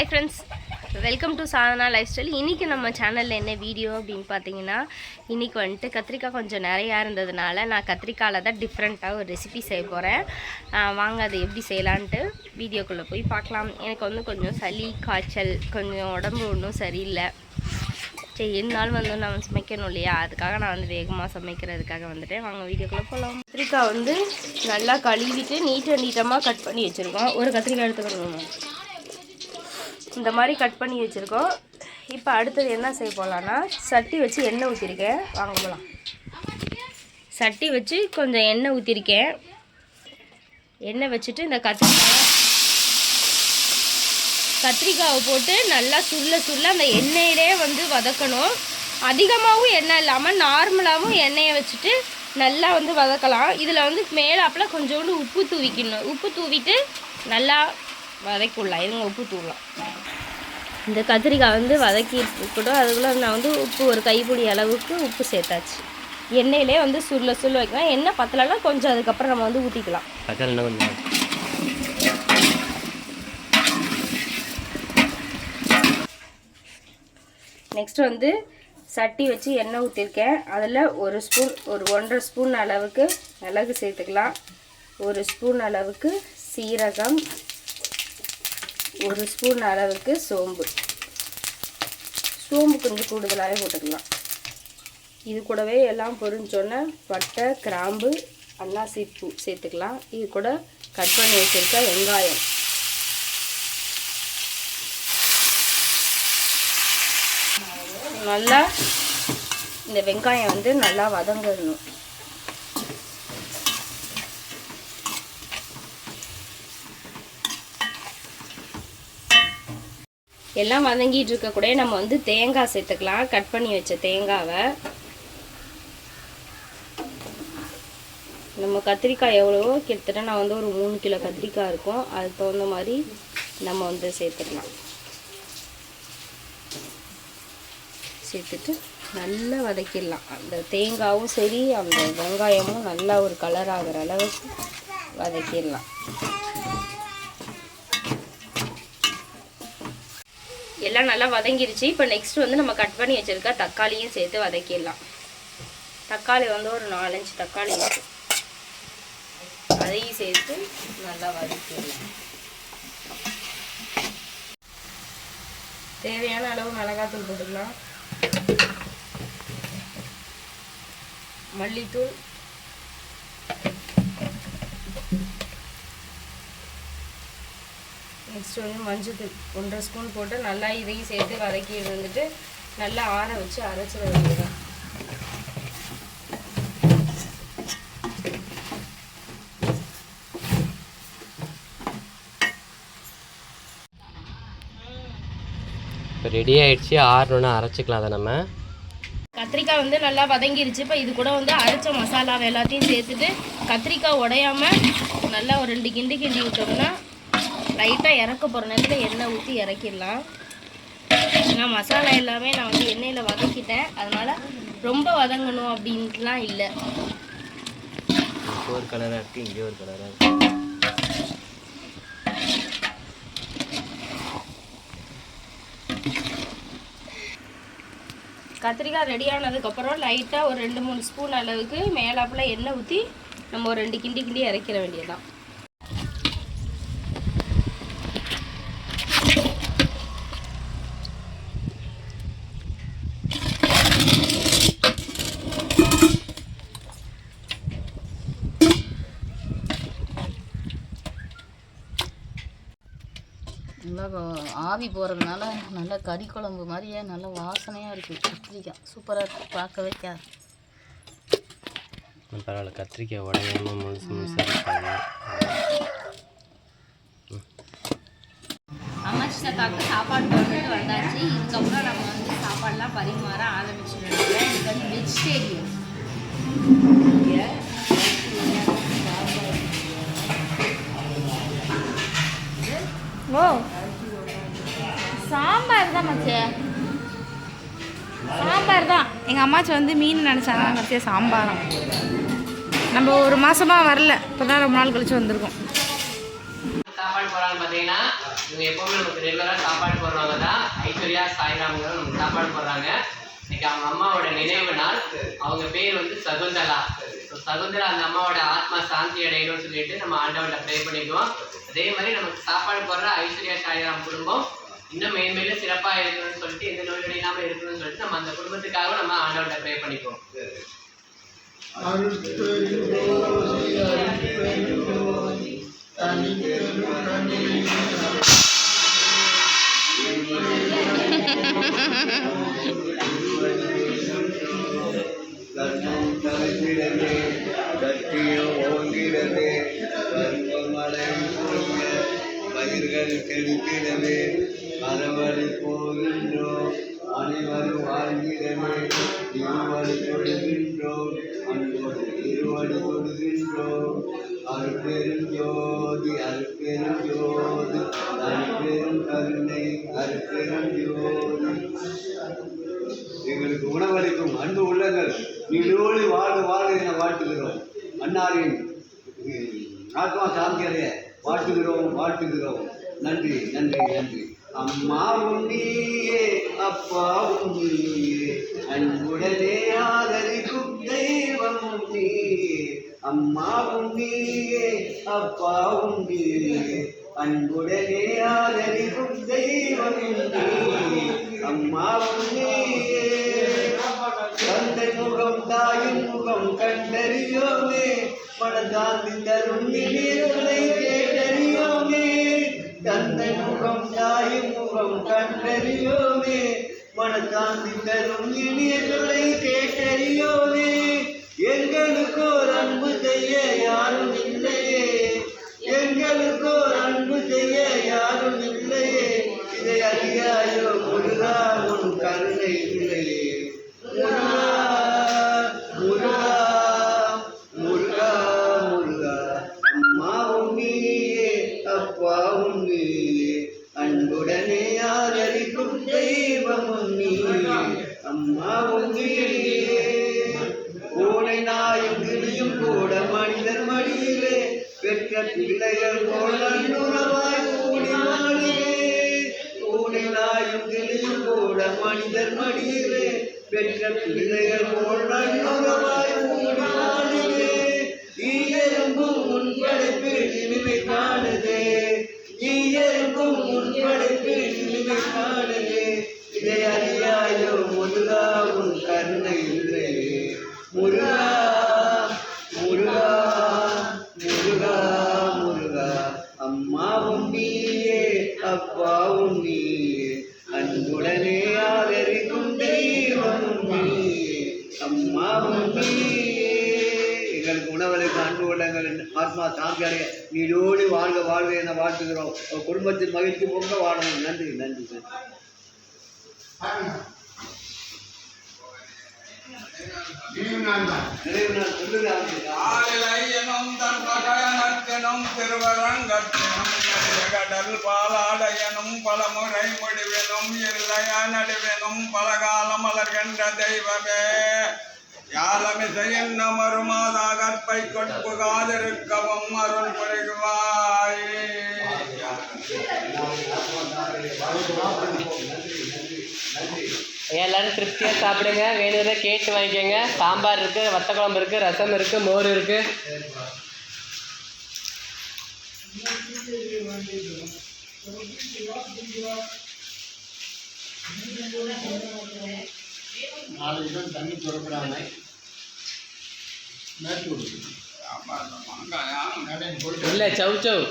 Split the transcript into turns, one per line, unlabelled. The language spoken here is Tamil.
Hi friends welcome to Sadhana life style இன்றைக்கி நம்ம சேனலில் என்ன வீடியோ அப்படின்னு பார்த்தீங்கன்னா இன்றைக்கி வந்துட்டு கத்திரிக்காய் கொஞ்சம் நிறையா இருந்ததுனால நான் கத்திரிக்காயில் தான் டிஃப்ரெண்ட்டாக ஒரு ரெசிபி செய்ய போகிறேன் வாங்க அது எப்படி செய்யலான்ட்டு வீடியோக்குள்ளே போய் பார்க்கலாம். எனக்கு வந்து கொஞ்சம் சளி காய்ச்சல் கொஞ்சம் உடம்பு ஒன்றும் சரியில்லை. சரி இருந்தாலும் வந்து நான் சமைக்கணும் இல்லையா? அதுக்காக நான் வந்து வேகமாக சமைக்கிறதுக்காக வந்துட்டு வாங்க வீடியோக்குள்ளே போகலாம் கத்திரிக்காய் வந்து நல்லா கழுவிட்டு நீட்ட நீட்டமாக கட் பண்ணி வச்சுருக்கோம். ஒரு கத்திரிக்காய் எடுத்துக்கணும். இந்த மாதிரி கட் பண்ணி வச்சுருக்கோம். இப்போ அடுத்தது என்ன செய்ய போகலான்னா சட்டி வச்சு எண்ணெய் ஊற்றிருக்கேன் வாங்க போகலாம் சட்டி வச்சு கொஞ்சம் எண்ணெய் ஊற்றிருக்கேன் எண்ணெய் வச்சுட்டு இந்த கத்திரிக்காய் கத்திரிக்காவை போட்டு நல்லா சுருள சுருள அந்த எண்ணெயிலே வந்து வதக்கணும். அதிகமாகவும் எண்ணெய் இல்லாமல் நார்மலாகவும் எண்ணெயை வச்சுட்டு நல்லா வந்து வதக்கலாம். இதில் வந்து மேலாப்பில் கொஞ்சோண்டு உப்பு தூவிக்கணும். உப்பு தூவிட்டு நல்லா வதக்கிடலாம். இதுங்க உப்பு தூவலாம் இந்த கத்திரிக்காய் வந்து வதக்கி கூட அதுக்குள்ளே நான் வந்து உப்பு ஒரு கைப்பிடி அளவுக்கு உப்பு சேர்த்தாச்சு. எண்ணெயிலே வந்து சுருள சுருள வைக்கலாம். எண்ணெய் பத்தலைன்னா கொஞ்சம் அதுக்கப்புறம் நம்ம வந்து ஊற்றிக்கலாம் நெக்ஸ்ட் வந்து சட்டி வச்சு எண்ணெய் ஊற்றிருக்கேன் அதில் ஒரு ஸ்பூன் ஒரு ஒன்றரை ஸ்பூன் அளவுக்கு மிளகு சேர்த்துக்கலாம். ஒரு ஸ்பூன் அளவுக்கு சீரகம் ஒரு ஸ்பூன் அளவுக்கு சோம்பு. சோம்பு கொஞ்சம் கூடுதலாகவே போட்டுக்கலாம். இது கூடவே எல்லாம் பொரிஞ்சோன்னே பட்டை கிராம்பு அன்னாசி பூ சேர்த்துக்கலாம். இது கூட கட் பண்ணி வச்சுருக்க வெங்காயம். நல்லா இந்த வெங்காயம் வந்து நல்லா வதங்கணும். எல்லாம் வதங்கிட்டு இருக்க கூட நம்ம வந்து தேங்காய் சேர்த்துக்கலாம். கட் பண்ணி வச்ச தேங்காவை. நம்ம கத்திரிக்காய் எவ்வளவோ? கிட்டத்தட்ட நான் வந்து ஒரு மூணு கிலோ கத்திரிக்காய் இருக்கும். அதுக்கு தகுந்த மாதிரி நம்ம வந்து சேர்த்துக்கலாம். சேர்த்துட்டு நல்லா வதக்கிடலாம். அந்த தேங்காயும் சரி அந்த வெங்காயமும் நல்லா ஒரு கலர் ஆகிற அளவுக்கு வதக்கிடலாம். எல்லாம் நல்லா வதங்கிருச்சு. இப்போ நெக்ஸ்ட் வந்து நம்ம கட் பண்ணி வச்சுருக்க தக்காளியும் சேர்த்து வதக்கிடலாம். தக்காளி வந்து ஒரு நாலஞ்சு தக்காளி இருக்கு. அதையும் சேர்த்து நல்லா வதக்கிடலாம். தேவையான அளவு மிளகாத்தூள் போட்டுக்கலாம். மல்லித்தூள். நெக்ஸ்ட் வந்து மஞ்சள்தூள் ஒன்றரை ஸ்பூன் போட்டு நல்லா இதையும் சேர்த்து வதக்கி வந்துட்டு நல்லா ஆற வச்சு அரைச்சிட வேண்டியதுதான்
இப்போ ரெடி ஆயிடுச்சு. ஆறணுன்னு அரைச்சிக்கலாம் அதை நம்ம.
கத்திரிக்காய் வந்து நல்லா வதங்கிருச்சு. இப்போ இது கூட வந்து அரைச்ச மசாலாவை எல்லாத்தையும் சேர்த்துட்டு கத்திரிக்காய் உடையாம நல்லா ஒரு ரெண்டு கிண்டி கிண்டி விட்டோம்னா லைட்டாக இறக்க போகிற நேரத்தில் எண்ணெய் ஊற்றி இறக்கிடலாம். ஏன்னா மசாலா எல்லாமே நான் வந்து எண்ணெயில் வதக்கிட்டேன். அதனால் ரொம்ப வதங்கணும் அப்படின்ட்டுலாம் இல்லை.
ஒரு கலராக இருக்குது இங்கே ஒரு கலராக இருக்குது
கத்திரிக்காய் ரெடி ஆனதுக்கப்புறம் லைட்டாக ஒரு ரெண்டு மூணு ஸ்பூன் அளவுக்கு மேலாப்பில் எண்ணெய் ஊற்றி நம்ம ஒரு ரெண்டு கிண்டி கிண்டி இறக்கிற வேண்டியதுதான்.
நல்லா ஆவி போகிறதுனால நல்லா கறி குழம்பு மாதிரியே நல்ல வாசனையாக இருக்குது கத்திரிக்காய். சூப்பராக இருக்குது பார்க்கவே கே
இன்னும் பரவாயில்ல. கத்திரிக்காய் உடையாம முழுசு இருக்காங்க
அமர்ஷிதாக்காக்கு சாப்பாடு போட்டுட்டு வந்தாச்சு. இதுக்கப்புறம் நம்ம வந்து சாப்பாடுலாம் பரிமாற ஆரம்பிச்சிடணும் இது வந்து வெஜிடேரியன்
ஓ எங்கள் அம்மாச்சி வந்து மீன் நினச்சாங்க மச்சே சாம்பாரம். நம்ம ஒரு மாதமாக வரல. இப்போ தான் ரொம்ப நாள் கழிச்சு வந்திருக்கோம்.
சாப்பாடு போகிறான்னு பார்த்தீங்கன்னா இவங்க எப்போவுமே நமக்கு ரெகுலராக சாப்பாடு போடுறவங்க தான். ஐஸ்வர்யா சாய்ராம்ங்க நமக்கு சாப்பாடு போடுறாங்க. இன்னைக்கு அவங்க அம்மாவோட நினைவு நாள். அவங்க பேர் வந்து சகுந்தலா. ஸோ சகுந்தலா அந்த அம்மாவோட ஆத்மா சாந்தி அடையணும்னு சொல்லிட்டு நம்ம ஆண்டவன்கிட்ட ப்ரே பண்ணிக்குவோம். அதே மாதிரி நமக்கு சாப்பாடு போடுற ஐஸ்வர்யா சாய்ராம் குடும்பம் இன்னும் மேன்மேலும் சிறப்பாக இருக்கணும்னு சொல்லிட்டு எந்த நோய் நொடி இல்லாமல் இருக்கணும்னு சொல்லிட்டு நம்ம அந்த குடும்பத்துக்காக நம்ம ஆண்டவர்கிட்ட ப்ரே பண்ணிப்போம்
கர்மம் தலைத்திடமே ஓங்கிடமே கர்மமலை பயிர்கள் கெடுத்திடமே அறவழி போகின்றோம் அனைவரும் வாழ்ந்திடமே இருவழி கொடுகின்றோம் அன்போடு இருவழி கொடுகின்றோம் அருப்பெரும் ஜோதி அருப்பெரும் ஜோதி அருப்பெரும் கருணை அருப்பெரும் ஜோதி. எங்களுக்கு உணவளிக்கும் அன்பு உள்ளங்கள் நீடோடி வாழ்க வாழ என வாழ்த்துகிறோம். அன்னாரின் ஆத்மா சாந்தி வாழ்த்துகிறோம் வாழ்த்துகிறோம். நன்றி நன்றி நன்றி. அம்மாவும் நீயே அப்பாவும் நீயே அன்புடனே ஆதரிக்கும் தெய்வமும் நீயே அம்மாவும் நீயே அப்பாவும் நீயே அன்புடனே ஆதரிக்கும் தெய்வமும் நீயே அம்மாவும் நீயே தந்தை முகம் தாயின் முகம் கண்டறியோமே. மனதாந்தி தரும் நினைவுகளை கேட்டறியோமே. தந்தை முகம் தாய் முகம் கண்டறியோமே மனதாந்தி தரும் நினைவுகளை கேட்டறியோமே எங்களுக்கு ஒரு அன்பு செய்ய யாரும் இல்லையே. எங்களுக்கு ஒரு அன்பு செய்ய யாரும் இல்லையே. இதை அறியாயோ முருகா உன் கருணை இல்லையே. முருகா தெய்வமும் நீயே அம்மாவும் நீயே பூனை நாயும் கிளியும் கூட மனிதர் மடியிலே பெற்ற பிள்ளைகள் போல் நன்னுறவாய் கூடி மாடிலே பூனை நாயும் கிளியும் கூட மனிதர் மடியிலே பெற்ற பிள்ளைகள் போல் நன்னுறவாய் கூடி மாடிலே ஈயரும்பும் உன் படைப்பில் இனிமை காணுதே ஈயரும்பும் உன் படைப்பில் இனிமை காணுதே. இதை அறியாயோ முருகா உன் கருணை இல்லை முருகா முருகா முருகா முருகா. அம்மாவும் நீயே அப்பாவும் நீயே. அன்புடனே ஆதரிக்கும் தெய்வம் நீயே. அம்மாவும் நீயே. எங்களுக்கு உணவளிக்க அன்பு உள்ளங்கள் ஆத்மா சாமியாரே நீடோடி வாழ்க வாழ்வே என வாழ்த்துகிறோம். குடும்பத்தின் மகிழ்ச்சி பொங்க வாழணும் நன்றி நன்றி நன்றி.
கடல் பாலாடையனும் பலமுறை முடிவெனும் இல்லைய நடுவெனும் பலகாலம் மலர்கின்ற தெய்வமே. யாழமிசை என்ன மறுமாதா கற்பை கொட்புகாதிருக்கவும் அருள் புரிகுவாய்
எல்லாரும் திருப்தியாக சாப்பிடுங்க. வேணுறத கேட்டு வாங்கிக்கோங்க. சாம்பார் இருக்குது வத்த குழம்பு இருக்குது ரசம் இருக்குது மோர் இருக்குது இல்லை சவு சவு